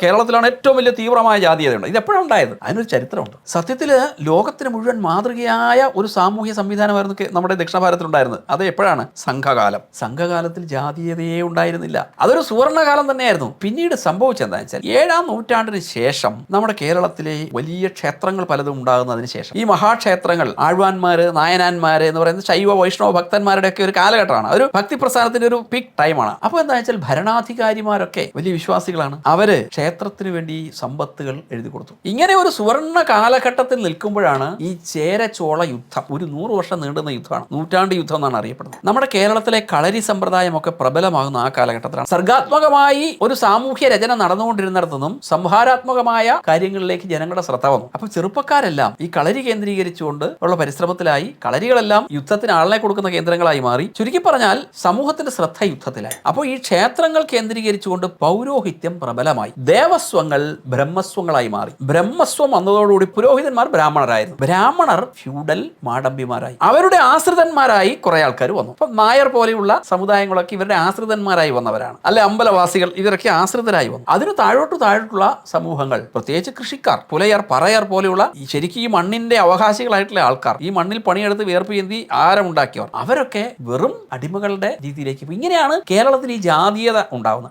കേരളത്തിലാണ് ഏറ്റവും വലിയ തീവ്രമായ ജാതീയതയുണ്ട് ഇത് എപ്പോഴും ഉണ്ടായത്? അതിനൊരു ചരിത്രമുണ്ട്. സത്യത്തിൽ ലോകത്തിന് മുഴുവൻ മാതൃകയായ ഒരു സാമൂഹ്യ സംവിധാനമായിരുന്നു നമ്മുടെ ദക്ഷിണ ഭാരതത്തിലുണ്ടായിരുന്നത് അത് എപ്പോഴാണ്? സംഘകാലം. സംഘകാലത്തിൽ ജാതീയതയെ ഉണ്ടായിരുന്നില്ല. അതൊരു സുവർണകാലം തന്നെയായിരുന്നു. പിന്നീട് സംഭവിച്ചെന്താ വെച്ചാൽ ഏഴാം നൂറ്റാണ്ടിന് ശേഷം നമ്മുടെ കേരളത്തിലെ വലിയ ക്ഷേത്രങ്ങൾ പലതും ഉണ്ടാകുന്നതിന് ശേഷം. ഈ മഹാക്ഷേത്രങ്ങൾ ആഴ്വാന്മാര് നായനാന്മാര് എന്ന് പറയുന്ന ശൈവ വൈഷ്ണവ ഭക്തന്മാരുടെ ഒക്കെ ഒരു കാലഘട്ടമാണ്. ഒരു ഭക്തി പ്രസ്ഥാനത്തിന്റെ ഒരു പീക്ക് ടൈമാണ് അപ്പോൾ എന്താ വെച്ചാൽ ഭരണാധികാരിമാരൊക്കെ വലിയ വിശ്വാസികളാണ്. അവർ ക്ഷേത്രത്തിന് വേണ്ടി സമ്പത്തുകൾ എഴുതി കൊടുത്തു. ഇങ്ങനെ ഒരു സുവർണ കാലഘട്ടത്തിൽ നിൽക്കുമ്പോഴാണ് ഈ ചേരചോള യുദ്ധം ഒരു നൂറ് വർഷം നീണ്ടുന്ന യുദ്ധമാണ് നൂറ്റാണ്ട് യുദ്ധം എന്നാണ് അറിയപ്പെടുന്നത്. നമ്മുടെ കേരളത്തിലെ കളരി സമ്പ്രദായമൊക്കെ പ്രബലമാകുന്ന ആ കാലഘട്ടത്തിലാണ്. സർഗാത്മകമായി ഒരു സാമൂഹ്യ രചന നടന്നുകൊണ്ടിരുന്നിടത്തുനിന്നും സംഹാരാത്മകമായ കാര്യങ്ങളിലേക്ക് ജനങ്ങളുടെ ശ്രദ്ധ വന്നു. അപ്പൊ ചെറുപ്പക്കാരെല്ലാം ഈ കളരി കേന്ദ്രീകരിച്ചുകൊണ്ട് ഉള്ള പരിശ്രമത്തിലായി കളരികളെല്ലാം യുദ്ധത്തിന് ആളിനെ കൊടുക്കുന്ന കേന്ദ്രങ്ങളായി മാറി. ചുരുക്കി പറഞ്ഞാൽ സമൂഹത്തിന്റെ ശ്രദ്ധ യുദ്ധത്തിലായി. അപ്പോൾ ഈ ക്ഷേത്രങ്ങൾ കേന്ദ്രീകരിച്ചുകൊണ്ട് പൗരോഹിത്യം പ്രബലമായി. ദേവസ്വങ്ങൾ ബ്രഹ്മസ്വങ്ങളായി മാറി. ബ്രഹ്മസ്വം വന്നതോടുകൂടി പുരോഹിതന്മാർ ബ്രാഹ്മണരായിരുന്നു. ബ്രാഹ്മണർ ഫ്യൂഡൽ മാടമ്പിമാരായി. അവരുടെ ആശ്രിതന്മാരായി കുറെ ആൾക്കാർ വന്നു. അപ്പം നായർ പോലെയുള്ള സമുദായങ്ങളൊക്കെ ഇവരുടെ ആശ്രിതന്മാരായി വന്നവരാണ്. അല്ലെ അമ്പലവാസികൾ ഇവരൊക്കെ ആശ്രിതരായി വന്നു. അതിന് താഴോട്ട് താഴോട്ടുള്ള സമൂഹങ്ങൾ പ്രത്യേകിച്ച് കൃഷിക്കാർ പുലയർ പറയർ പോലെയുള്ള ശരിക്കും ഈ മണ്ണിന്റെ അവകാശികളായിട്ടുള്ള ആൾക്കാർ ഈ മണ്ണിൽ പണിയെടുത്ത് വേർപ്പ് ചെന്തി ആരമുണ്ടാക്കിയവർ അവരൊക്കെ വെറും അടിമകളുടെ രീതിയിലേക്ക് ഇങ്ങനെയാണ് കേരളത്തിൽ ഈ ജാതീയത ഉണ്ടാവുന്നത്.